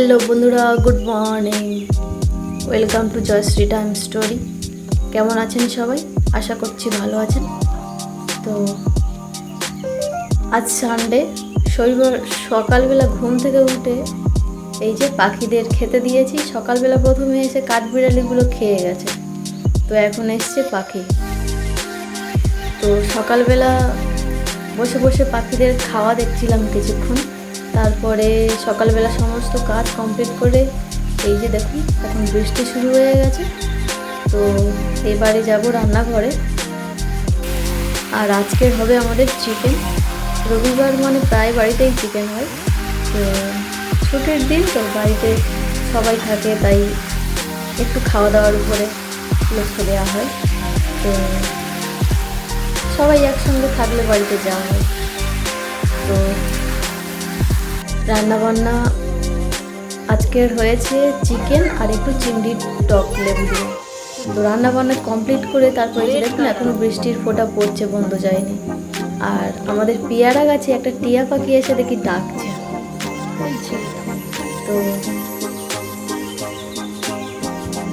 Hello বন্ধুরা good morning welcome to Joyshree time story কেমন আছেন সবাই? আশা করছি ভালো আছেন। তো, আজ সানডে শনিবার সকালবেলা ঘুম থেকে উঠে এই যে পাখিদের খেতে দিয়েছি, সকালবেলা প্রথমে এসে কাঠবিড়ালিগুলো খেয়ে গেছে। তো এখন এসছে পাখি। তো সকালবেলা বসে বসে পাখিদের খাওয়া দেখছিলাম কিছুক্ষণ। তারপরে সকালবেলা সমস্ত কাজ কমপ্লিট করে, এই যে দেখুন, এখন বৃষ্টি শুরু হয়ে গেছে। তো এবারে যাব রান্নাঘরে। আর আজকে হবে আমাদের চিকেন রবিবার মানে প্রায় বাড়িতেই চিকেন হয়। তো ছুটির দিন তো বাড়িতে সবাই থাকে, তাই একটু খাওয়া দাওয়ার উপরে লক্ষ্য দেওয়া হয়। তো সবাই একসঙ্গে থাকলে বাড়িতে যাওয়া হয়। তো রান্নাবান্না আজকের হয়েছে চিকেন আর একটু চিংড়ির টক লেবু দিয়ে। তো রান্নাবান্না কমপ্লিট করে তারপরে দেখুন এখনও বৃষ্টির ফোঁটা পড়ছে বন্ধ যায়নি। আর আমাদের পেয়ারা গাছে একটা টিয়া পাখি এসে দেখি ডাকছে। তো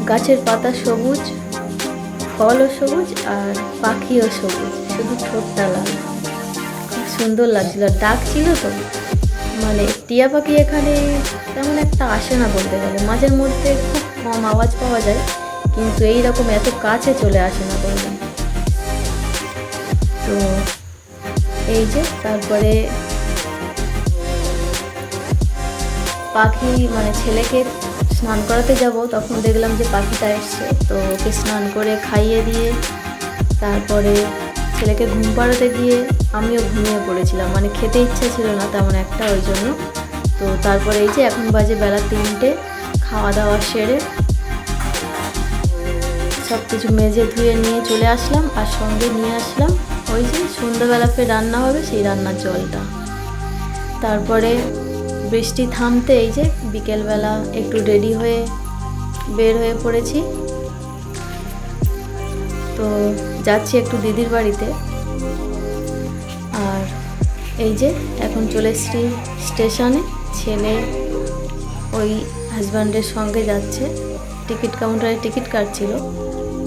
গাছের পাতা সবুজ ফলও সবুজ আর পাখিও সবুজ। শুধু ঠোঁটটা লাল। খুব সুন্দর লাগছিল। আর ডাক ছিল তো। মানে টিয়া পাখি এখানে তেমন একটা আসে না বলতে গেলে। মাঝের মধ্যে খুব কম আওয়াজ পাওয়া যায়, কিন্তু এই রকম এত কাছে চলে আসে না বললাম তো এই যে তারপরে পাখি মানে ছেলেকে স্নান করাতে যাব, তখন দেখলাম যে পাখিটা এসছে। তো ওকে স্নান করে খাইয়ে দিয়ে তারপরে ছেলেকে ঘুম পাড়াতে গিয়ে আমিও ঘুমিয়ে পড়েছিলাম। মানে খেতে ইচ্ছা ছিল না তেমন একটা ওই জন্য। তো তারপরে এই যে এখন বাজে বেলা তিনটে, খাওয়া দাওয়া সেরে সব কিছু মেজে ধুয়ে নিয়ে চলে আসলাম আর সঙ্গে নিয়ে আসলাম ওই যে সন্ধ্যাবেলা ফের রান্না হবে সেই রান্নার জলটা। তারপরে বৃষ্টি থামতে এই যে বিকেলবেলা একটু রেডি হয়ে বের হয়ে পড়েছি। তো যাচ্ছি একটু দিদির বাড়িতে। আর এই যে এখন চলে এসেছি স্টেশনে। ছেলে ওই হাজব্যান্ডের সঙ্গে যাচ্ছে। টিকিট কাউন্টারে টিকিট কাটছিল।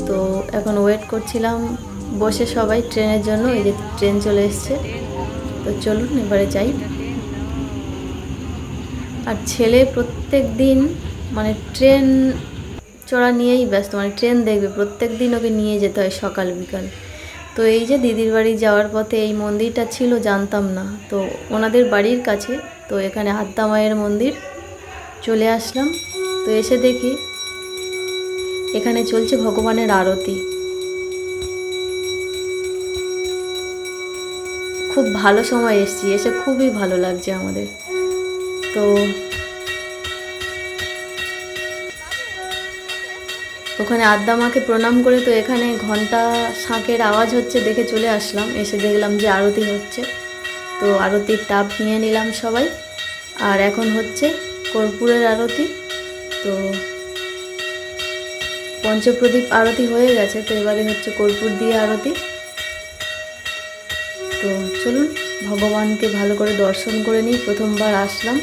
তো এখন ওয়েট করছিলাম বসে সবাই ট্রেনের জন্য, এই যে ট্রেন চলে এসছে। তো চলুন এবারে যাই। আর ছেলে প্রত্যেক দিন মানে ট্রেন চড়া নিয়েই ব্যস্ত মানে ট্রেন দেখবে প্রত্যেক দিন ওকে নিয়ে যেতে হয় সকাল, বিকাল। তো এই যে দিদির বাড়ি যাওয়ার পথে এই মন্দিরটা ছিল, জানতাম না। তো ওনাদের বাড়ির কাছে, তো এখানে আদ্যা মায়ের মন্দির, চলে আসলাম। তো এসে দেখি, এখানে চলছে ভগবানের আরতি। খুব ভালো সময় এসছি, এসে খুবই ভালো লাগছে আমাদের। তো ওখানে আদ্যা মাকে প্রণাম করে তো এখানে ঘণ্টা শাঁখের আওয়াজ হচ্ছে দেখে চলে আসলাম। এসে দেখলাম যে আরতি হচ্ছে। তো আরতির টাপ নিয়ে নিলাম সবাই। আর এখন হচ্ছে কর্পূরের আরতি। তো পঞ্চপ্রদীপ আরতি হয়ে গেছে। তো এবারে হচ্ছে কর্পূর দিয়ে আরতি। তো চলুন, ভগবানকে ভালো করে দর্শন করে নিই। প্রথমবার আসলাম।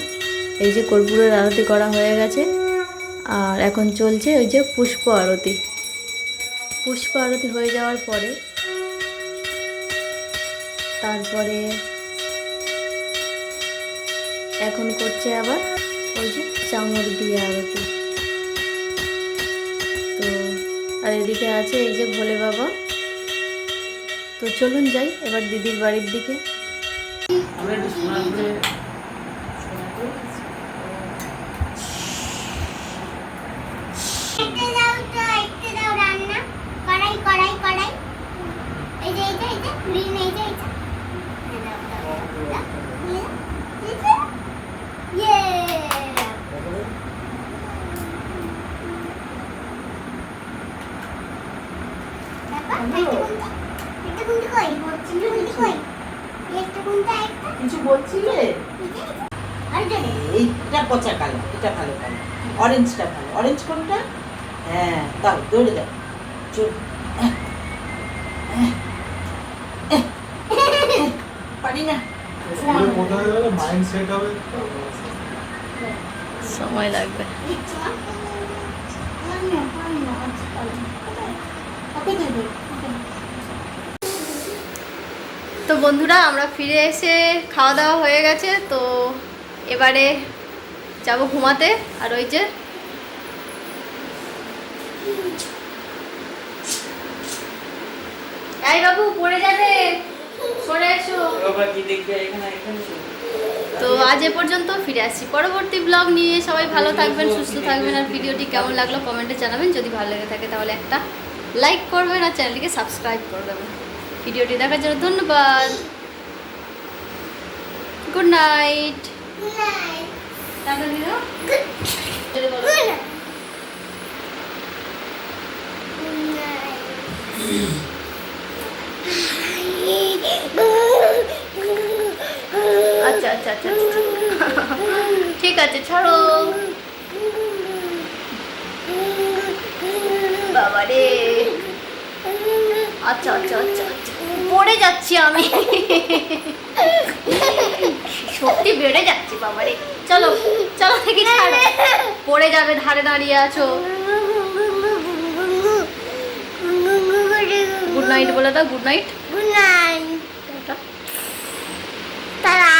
এই যে কর্পূরের আরতি করা হয়ে গেছে। আর এখন চলছে ওই যে পুষ্প আরতি। পুষ্প আরতি হয়ে যাওয়ার পরে তারপরে এখন করছে আবার ওই যে চামড় দিয়ে আরতি। তো, আর এদিকে আছে এই যে ভোলে বাবা। তো চলুন যাই এবার দিদির বাড়ির দিকে। আমরা একটু কিছু বলছিলে? এইটা পচা কালো এটা ভালো কালো। অরেঞ্জটা ভালো। অরেঞ্জ কোনটা? হ্যাঁ দৌড়ে পারি না সময় লাগবে তো বন্ধুরা আমরা ফিরে এসে খাওয়া দাওয়া হয়ে গেছে তো এবারে যাব ঘুমাতে আর ওই যে এই বাবু পড়ে যাবে। পড়ে এসো। বাবা কি দেখবে? এখানে এখানে তো। আজ এ পর্যন্ত ফিরে আসছি। পরবর্তী ব্লগ নিয়ে সবাই ভালো থাকবেন সুস্থ থাকবেন। আর ভিডিওটি কেমন লাগল কমেন্টে জানাবেন। যদি ভালো লেগে থাকে তাহলে একটা লাইক করবেন আর চ্যানেলটিকে সাবস্ক্রাইব করে দেবেন ভিডিওটি দেখার জন্য ধন্যবাদ। গুড নাইট টাটা দিও যদি বলো। আচ্ছা আচ্ছা আচ্ছা আচ্ছা। ঠিক আছে, ছাড়ো। বাবা রে। আচ্ছা আচ্ছা আচ্ছা আচ্ছা। পড়ে যাচ্ছি আমি। সত্যি বেড়ে যাচ্ছি, বাবা রে। চলো চলো থেকে ছাড়ো। পড়ে যাবে, ধারে দাঁড়িয়ে আছো। গুড নাইট বলে দাও গুড নাইট গুড নাইট তারা